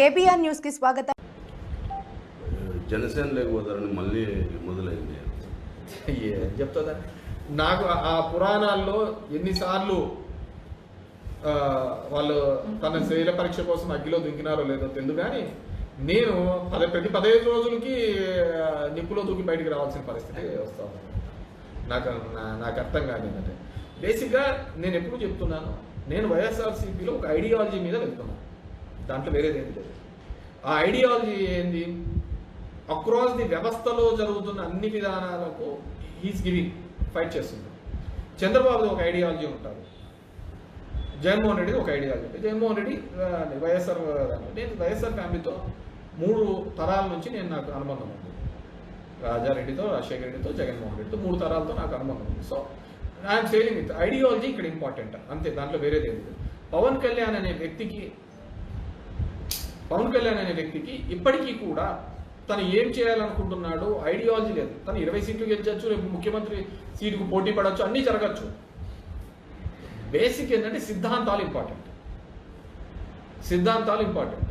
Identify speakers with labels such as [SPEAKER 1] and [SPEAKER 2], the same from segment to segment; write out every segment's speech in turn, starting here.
[SPEAKER 1] KBR న్యూస్కి స్వాగతం.
[SPEAKER 2] జనసేన లేకపోతారని మళ్ళీ మొదలైంది.
[SPEAKER 3] ఏం చెప్తుందా? నాకు ఆ- పురాణాల్లో ఎన్నిసార్లు ఆ, వాళ్ళు తన శైల పరీక్ష కోసం అగ్గిలో దుంకినారో లేదో తెలియదు కానీ నేను పద ప్రతి పదహైదు రోజులకి నిప్పులో దూకి బయటికి రావాల్సిన పరిస్థితి వస్తా ఉంది. నాకు నాకు అర్థం కాదు ఏంటంటే. బేసిక్గా నేను ఎప్పుడు చెప్తున్నాను నేను వైఎస్ఆర్సీపీలో ఒక ఐడియాలజీ మీద వెళ్తున్నాను. దాంట్లో వేరేది ఏం లేదు. ఆ ఐడియాలజీ ఏంది? అక్రాస్ ది వ్యవస్థలో జరుగుతున్న అన్ని విధానాలకు హీస్ గివింగ్ ఫైట్ చేస్తుంది చంద్రబాబుది ఒక ఐడియాలజీ ఉంటారు. జగన్మోహన్ రెడ్డి ఒక ఐడియాలజీ ఉంటుంది జగన్మోహన్ రెడ్డి వైఎస్ఆర్ నేను వైఎస్ఆర్ ఫ్యామిలీతో మూడు తరాల నుంచి నేను నాకు అనుబంధం ఉంది. రాజారెడ్డితో రాజశేఖర రెడ్డితో జగన్మోహన్ రెడ్డితో మూడు తరాలతో నాకు అనుబంధం ఉంది. So I'm sailing with ideology ఇక్కడ ఇంపార్టెంట్ అంతే దాంట్లో వేరేది ఏమి లేదు. పవన్ కళ్యాణ్ అనే వ్యక్తికి పవన్ కళ్యాణ్ అనే వ్యక్తికి ఇప్పటికీ కూడా తను ఏం చేయాలనుకుంటున్నాడు ఐడియాలజీ లేదు. తను ఇరవై సీట్లు గెలిచచ్చు రేపు ముఖ్యమంత్రి సీటుకు పోటీ పడవచ్చు అన్నీ జరగచ్చు. బేసిక్ ఏంటంటే సిద్ధాంతాలు ఇంపార్టెంట్. సిద్ధాంతాలు ఇంపార్టెంట్.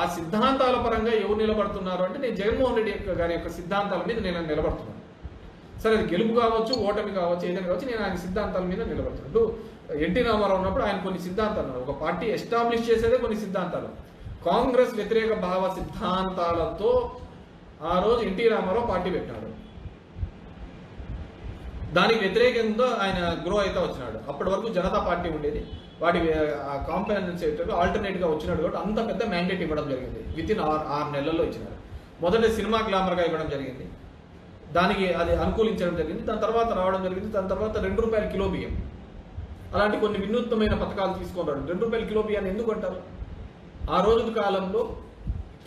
[SPEAKER 3] ఆ సిద్ధాంతాల పరంగా ఎవరు నిలబడుతున్నారు అంటే నేను జగన్మోహన్ రెడ్డి యొక్క గారి యొక్క సిద్ధాంతాల మీద నేను నిలబడుతున్నాను. సరే అది గెలుపు కావచ్చు ఓటమి కావచ్చు ఏదైనా కావచ్చు నేను ఆయన సిద్ధాంతాల మీద నిలబడుతున్నాను. ఎన్టీ రామారావు ఉన్నప్పుడు ఆయన కొన్ని సిద్ధాంతాలు ఒక పార్టీ ఎస్టాబ్లిష్ చేసేదే కొన్ని సిద్ధాంతాలు. కాంగ్రెస్ వ్యతిరేక భావ సిద్ధాంతాలతో ఆ రోజు ఎన్టీ రామారావు పార్టీ పెట్టాడు. దానికి వ్యతిరేకంగా ఆయన గ్రో అయితే వచ్చినాడు. అప్పటి వరకు జనతా పార్టీ ఉండేది. వాటి కాంపెనెన్స్ ఆల్టర్నేట్గా వచ్చినాడు కాబట్టి అంత పెద్ద మ్యాండేట్ ఇవ్వడం జరిగింది. విత్ ఇన్ ఆరు ఆరు నెలల్లో ఇచ్చినారు మొదట సినిమా గ్లామర్గా ఇవ్వడం జరిగింది. దానికి అది అనుకూలించడం జరిగింది. దాని తర్వాత రావడం జరిగింది. దాని తర్వాత రెండు రూపాయల కిలో బియ్యం. అలాంటి కొన్ని వినూత్నమైన పథకాలు తీసుకొని రావడం రెండు రూపాయల కిలో బియ్యాన్ని ఎందుకు అంటారు? ఆ రోజు కాలంలో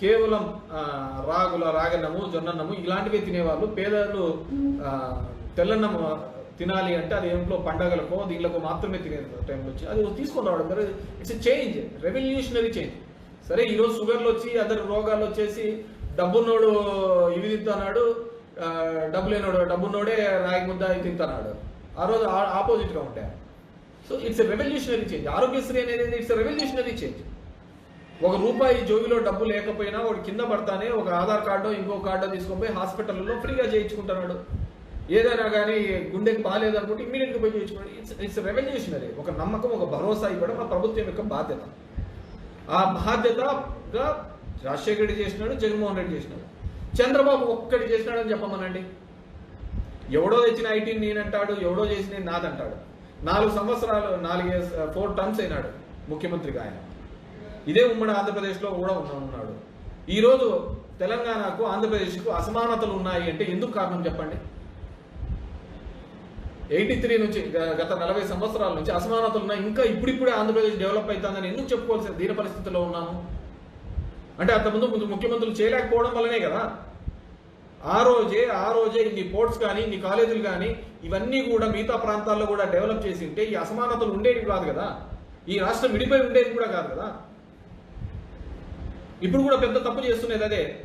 [SPEAKER 3] కేవలం రాగుల రాగన్నము జొన్నన్నము ఇలాంటివే తినేవాళ్ళు. పేదలు తెల్లన్నము తినాలి అంటే అది ఏంట్లో పండగలకో దీనికో మాత్రమే తినే టైంలో వచ్చి. అది తీసుకొని రావడం ఇట్స్ చేంజ్ రెవల్యూషనరీ చేంజ్ సరే ఈరోజు షుగర్లు వచ్చి అదర్ రోగాలు వచ్చేసి డబ్బున్నోడు ఇవి తింటున్నాడు డబ్బు లేనోడు డబ్బున్నోడే రాగి ముద్ద ఇది తింటున్నాడు. ఆ రోజు ఆపోజిట్గా ఉంటాయి. So it's revolutionary change Aarogyasri అనేది ఇట్స్ రెవల్యూషనరీ చేంజ్ ఒక రూపాయి జోబిలో డబ్బు లేకపోయినా వాడు కింద పడతానే ఒక ఆధార్ కార్డు ఇంకో కార్డు తీసుకొని పోయి హాస్పిటల్లో ఫ్రీగా చేయించుకుంటున్నాడు. ఏదైనా కానీ గుండెకి బాగాలేదు అనుకుంటే ఇమీడియట్ పోయి చేయించుకోండి. ఇట్స్ ఇట్స్ ఒక నమ్మకం ఒక భరోసా ఇవ్వడం ఆ ప్రభుత్వం యొక్క బాధ్యత. ఆ బాధ్యతగా రాజశేఖర్ రెడ్డి చేసినాడు జగన్మోహన్ రెడ్డి చేసినాడు. చంద్రబాబు ఒక్కటి చేసినాడని చెప్పమనండి. ఎవడో తెచ్చిన ఐటీ నేనంటాడు ఎవడో చేసి నేను నాదంటాడు. నాలుగు సంవత్సరాలు నాలుగే ఫోర్ టర్మ్స్ అయినాడు ముఖ్యమంత్రిగా ఆయన. ఇదే ఉమ్మడి ఆంధ్రప్రదేశ్లో కూడా ఉన్నాడు. ఈరోజు తెలంగాణకు ఆంధ్రప్రదేశ్కు అసమానతలు ఉన్నాయి అంటే ఎందుకు కారణం చెప్పండి? ఎయిటీ త్రీ నుంచి గత నలభై సంవత్సరాల నుంచి అసమానతలు ఉన్నాయి. ఇంకా ఇప్పుడిప్పుడే ఆంధ్రప్రదేశ్ డెవలప్ అవుతుందని ఎందుకు చెప్పుకోవాల్సిన దీని పరిస్థితిలో ఉన్నాము? అంటే అంతకుముందు ముందు ముఖ్యమంత్రులు చేయలేకపోవడం వల్లనే కదా. ఆ రోజే ఆ రోజే ఇన్ని పోర్ట్స్ కానీ ఇన్ని కాలేజీలు కానీ ఇవన్నీ కూడా మిగతా ప్రాంతాల్లో కూడా డెవలప్ చేసి ఉంటే ఈ అసమానతలు ఉండేవి కాదు కదా. ఈ రాష్ట్రం విడిపోయి ఉండేది కూడా కాదు కదా. ఇప్పుడు కూడా పెద్ద తప్పు చేస్తున్నది అదే.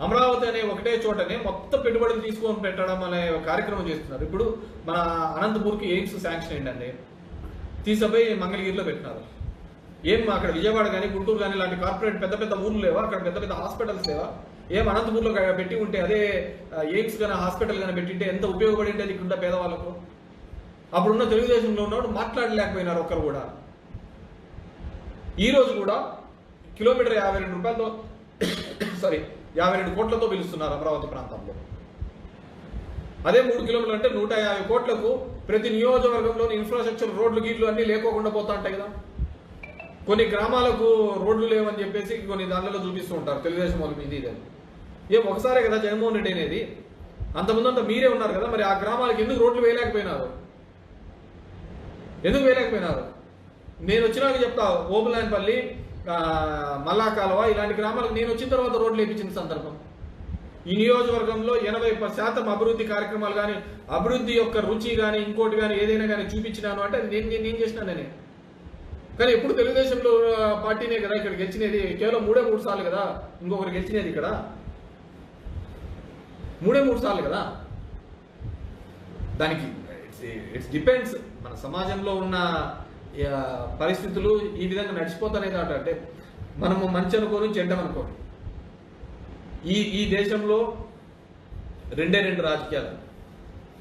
[SPEAKER 3] అమరావతి అనే ఒకటే చోటనే మొత్తం పెట్టుబడులు తీసుకొని పెట్టడం అనే కార్యక్రమం చేస్తున్నారు. ఇప్పుడు మన అనంతపూర్కి ఎయిమ్స్ శాంక్షన్ అయిందండి. తీసుకుపోయి మంగళగిరిలో పెట్టినారు. ఏం అక్కడ విజయవాడ కానీ గుంటూరు కానీ ఇలాంటి కార్పొరేట్ పెద్ద పెద్ద ఊర్లు లేవా? అక్కడ పెద్ద పెద్ద హాస్పిటల్స్ లేవా? ఏం అనంతపూర్లో పెట్టి ఉంటే అదే ఎయిమ్స్ కానీ హాస్పిటల్ కానీ పెట్టింటే ఎంత ఉపయోగపడి ఉండేది ఇక్కడ పేదవాళ్ళకు? అప్పుడున్న తెలుగుదేశంలో ఉన్నప్పుడు మాట్లాడలేకపోయినారు ఒక్కరు కూడా. ఈ కూడా కిలోమీటర్ యాభై రెండు రూపాయలతో సారీ యాభై రెండు కోట్లతో పిలుస్తున్నారు అమరావతి ప్రాంతంలో. అదే మూడు కిలోమీటర్లు అంటే నూట యాభై కోట్లకు ప్రతి నియోజకవర్గంలోని ఇన్ఫ్రాస్ట్రక్చర్ రోడ్లు గీట్లు అన్ని లేకోకుండా పోతా ఉంటాయి కదా. కొన్ని గ్రామాలకు రోడ్లు లేవని చెప్పేసి కొన్ని దానిలో చూపిస్తూ ఉంటారు. తెలుగుదేశం వాళ్ళు ఇది ఇది. అని. ఏం ఒకసారే కదా జగన్మోహన్ రెడ్డి అనేది. అంత మీరే ఉన్నారు కదా మరి ఆ గ్రామాలకు ఎందుకు రోడ్లు వేయలేకపోయినారు? ఎందుకు వేయలేకపోయినారు? నేను వచ్చినాక చెప్తా ఓబులాయనపల్లి మల్లాకాలవ? మల్లా ఇలాంటి గ్రామాలకు నేను వచ్చిన తర్వాత రోడ్లు వేయించిన సందర్భం. ఈ నియోజకవర్గంలో ఎనభై శాతం అభివృద్ధి కార్యక్రమాలు కానీ అభివృద్ధి యొక్క రుచి కానీ ఇంకోటి కానీ ఏదైనా కానీ చూపించినాను అంటే నేను నేను నేను నేను. కానీ ఎప్పుడు తెలుగుదేశంలో పార్టీనే కదా ఇక్కడ గెలిచినది? కేవలం మూడే మూడు సార్లు కదా ఇంకొకరు గెలిచినది ఇక్కడ? మూడే మూడు సార్లు కదా? దానికి ఇట్స్ డిపెండ్స్ మన సమాజంలో ఉన్న పరిస్థితులు ఈ విధంగా నడిచిపోతానే అంటే మనము మంచి అనుకోని చెడ్డం అనుకోని. ఈ ఈ దేశంలో రెండే రెండు రాజకీయాలు.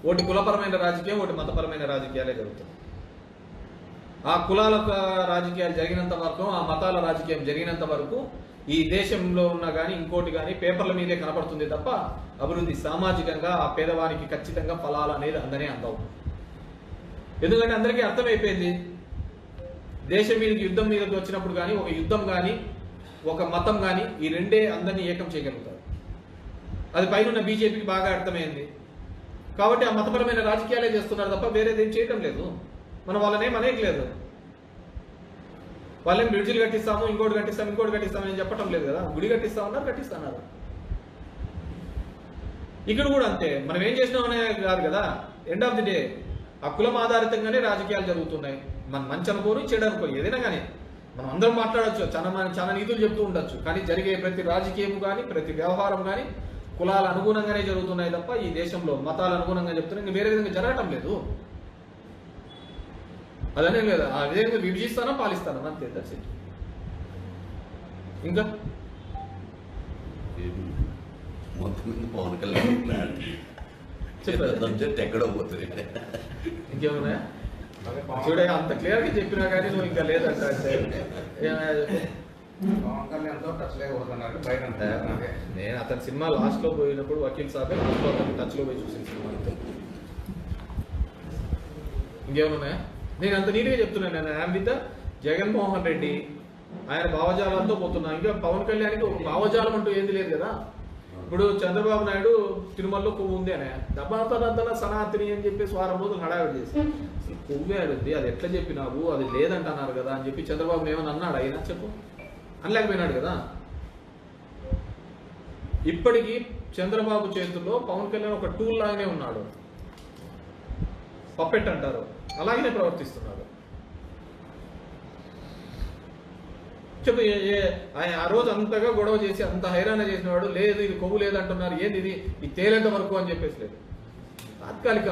[SPEAKER 3] ఒకటి కులపరమైన రాజకీయం ఒకటి మతపరమైన రాజకీయాలే జరుగుతుంది ఆ కులాల రాజకీయాలు జరిగినంత వరకు ఆ మతాల రాజకీయం జరిగినంత వరకు ఈ దేశంలో ఉన్న కానీ ఇంకోటి కానీ పేపర్ల మీదే కనపడుతుంది తప్ప అభివృద్ధి సామాజికంగా ఆ పేదవానికి ఖచ్చితంగా ఫలాలు అనేది అందనే అందవు. ఎందుకంటే అందరికీ అర్థమైపోయింది దేశం మీదకి యుద్ధం మీదకి వచ్చినప్పుడు కానీ ఒక యుద్ధం కానీ ఒక మతం కానీ ఈ రెండే అందరినీ ఏకం చేయగలుగుతారు. అది పైన బీజేపీకి బాగా అర్థమైంది. కాబట్టి ఆ మతపరమైన రాజకీయాలే చేస్తున్నారు తప్ప వేరేదేం చేయటం లేదు. మనం వాళ్ళనేం అనేయట్లేదు వాళ్ళేం బ్రిడ్జిలు కట్టిస్తాము ఇంకోటి కట్టిస్తాము ఇంకోటి కట్టిస్తాము అని చెప్పటం లేదు కదా. గుడి కట్టిస్తా ఉన్నారు కట్టిస్తున్నారు. ఇక్కడ కూడా అంతే. మనం ఏం చేసినామనే కాదు కదా. ఎండ్ ఆఫ్ ది డే ఆ కులం ఆధారితంగానే రాజకీయాలు జరుగుతున్నాయి. మనం మంచి అనుకోని చెడు అనుకోని ఏదైనా కానీ మనం అందరం మాట్లాడొచ్చు చాలా చాలా నీతులు చెప్తూ ఉండొచ్చు. కానీ జరిగే ప్రతి రాజకీయం కానీ ప్రతి వ్యవహారం కానీ కులాల అనుగుణంగానే జరుగుతున్నాయి తప్ప ఈ దేశంలో మతాల అనుగుణంగా చెప్తున్నా ఇంకా వేరే విధంగా జరగటం లేదు. అదనే లేదు ఆ విధంగా విభజిస్తానా పాలిస్తానా? అంతే దట్స్ ఇట్ ఇంకా?
[SPEAKER 2] పవన్ కళ్యాణ్. సబ్జెక్ట్ ఎక్కడో పోతుంది.
[SPEAKER 3] ఇంకేమున్నాయా? చూడే అంత క్లియర్గా చెప్పినా కానీ నువ్వు ఇంకా లేదంట. నేను అతని సినిమా లాస్ట్లో పోయినప్పుడు వకీల్ సాబే లాస్ట్లో అతని టచ్లో పోయి చూసిన సినిమా ఇంకేమన్నాయా? నేను అంత నీట్గా చెప్తున్నాను నేను ఐఎమ్ విత్ జగన్మోహన్ రెడ్డి. ఆయన భావజాలంతో పోతున్నా. ఇంకా పవన్ కళ్యాణ్కి ఒక భావజాలం అంటూ ఏంది లేదు కదా? ఇప్పుడు చంద్రబాబు నాయుడు తిరుమలలో కొవ్వు ఉంది అనే. దబాతనంతల సనాతిని అని చెప్పేసి వారం రోజులు హడావిడి చేసి అసలు కొవ్వే ఆడుద్ది అది ఎట్లా చెప్పినావు అది లేదంటున్నారు కదా అని చెప్పి చంద్రబాబు ఏమని అన్నాడు? అయినా చెప్పు? అనలేకపోయినాడు కదా. ఇప్పటికీ చంద్రబాబు చేతుల్లో పవన్ కళ్యాణ్ ఒక టూల్ లాగానే ఉన్నాడు. పప్పెట్ అంటారు. అలాగనే ప్రవర్తిస్తున్నాడు. చెప్పు ఆయన ఆ రోజు అంతగా గొడవ చేసి అంత హైరాణ చేసిన వాడు లేదు ఇది కొవ్వు లేదంటున్నారు ఏంది ఇది? ఇది తేలేంత వరకు అని చెప్పేసి లేదు. తాత్కాలిక